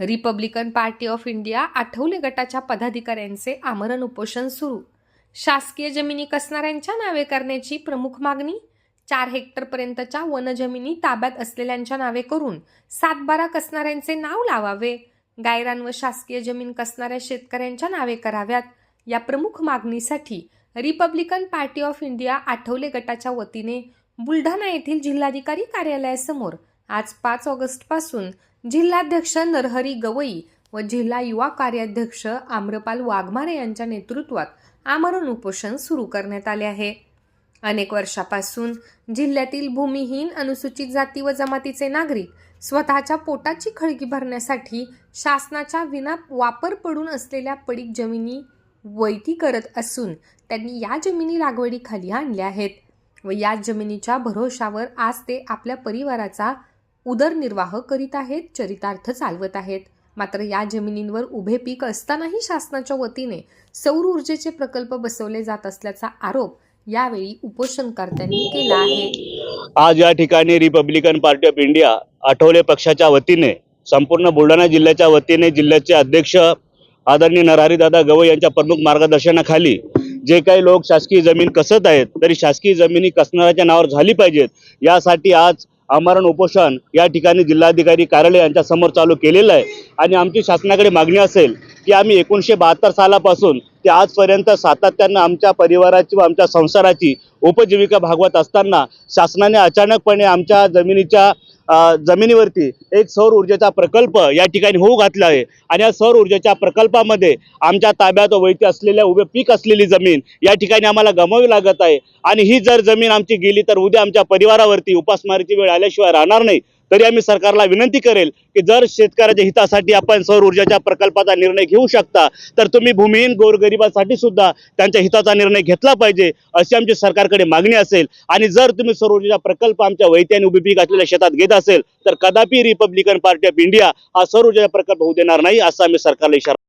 Republican party of India Athawale गटाच्या पदाधिकाऱ्यांचे आमरण उपोषण सुरू. शासकीय जमिनी कसणाऱ्यांच्या नावे करण्याची प्रमुख मागणी? चार हेक्टरपर्यंतच्या वनजमिनी ताब्यात असलेल्यांच्या नावे करून सातबारा कसणाऱ्यांचे नाव लावावे? गायरान व शासकीय जमीन कसणाऱ्या शेतकऱ्यांच्या नावे कराव्यात? या प्रमुख मागणीसाठी Republican party of India Athawale गटाच्या वतीने बुलढाणा येथील जिल्हाधिकारी कार्यालयासमोर आज पाच ऑगस्टपासून जिल्हाध्यक्ष नरहरी गवई व जिल्हा युवा कार्याध्यक्ष आम्रपाल वाघमारे यांच्या नेतृत्वात आमरण उपोषण सुरू करण्यात आले आहे. अनेक वर्षापासून जिल्ह्यातील भूमिहीन अनुसूचित जाती व जमातीचे नागरिक स्वतःच्या पोटाची खळगी भरण्यासाठी शासनाच्या विना वापर पडून असलेल्या पडीक जमिनी वैती करत असून त्यांनी या जमिनी लागवडीखाली आणल्या आहेत व या जमिनीच्या भरोशावर आज ते आपल्या परिवाराचा उदरनिर्वाह करीत आहेत चरितार्थ चालवत आहेत. मात्र या जमिनींवर उभे पीक असतानाही शासनाच्या वतीने सौर ऊर्जेचे प्रकल्प बसवले जात असल्याचा आरोप यावेळी उपोषणकर्त्यांनी केला आहे. आज या ठिकाणी Republican party of India Athawale पक्षाच्या वतीने संपूर्ण बुलढाणा जिल्ह्याच्या वतीने जिल्ह्याचे अध्यक्ष आदरणीय नरहरीदादा गवई यांच्या प्रमुख मार्गदर्शनाखाली जे काही लोक शासकीय जमीन कसत आहेत तरी शासकीय जमिनी कसणाऱ्याच्या नावावर झाली पाहिजेत. यासाठी आज आमरण उपोषण या ठिकाणी जिल्हाधिकारी कार्यालय यांच्या समोर चालू केलेलं आहे. आणि आमची शासनाकडे मागणी असेल की आम्ही एकोणीसशे बहात्तर सालापासून ते आजपर्यंत सातत्यानं आमच्या परिवाराची व आमच्या संसाराची उपजीविका भागवत असताना शासनाने अचानकपणे आमच्या जमिनीच्या जमिनीवरती एक सौर ऊर्जेचा प्रकल्प या ठिकाणी होऊ घातला आहे. आणि या सौर ऊर्जेच्या प्रकल्पामध्ये आमच्या ताब्यात वैती असलेल्या उभे पीक असलेली जमीन या ठिकाणी आम्हाला गमावी लागत आहे. आणि ही जर जमीन आमची गेली तर उद्या आमच्या परिवारावरती उपासमारीची वेळ आल्याशिवाय राहणार नाही. तरी आम्ही सरकारला विनंती करेल की जर शेतकऱ्याच्या हितासाठी आपण सौर ऊर्जेच्या प्रकल्पाचा निर्णय घेऊ शकता तर तुम्ही भूमिहीन गोरगरिबांसाठी सुद्धा त्यांच्या हिताचा निर्णय घेतला पाहिजे अशी आमची सरकारकडे मागणी असेल. आणि जर तुम्ही सौर ऊर्जेचा प्रकल्प आमच्या वैती आणि उभी पीक असलेल्या शेतात घेत असेल तर कदापि रिपब्लिकन पार्टी ऑफ इंडिया हा सौर ऊर्जेचा प्रकल्प होऊ देणार नाही असा आम्ही सरकारला इशारा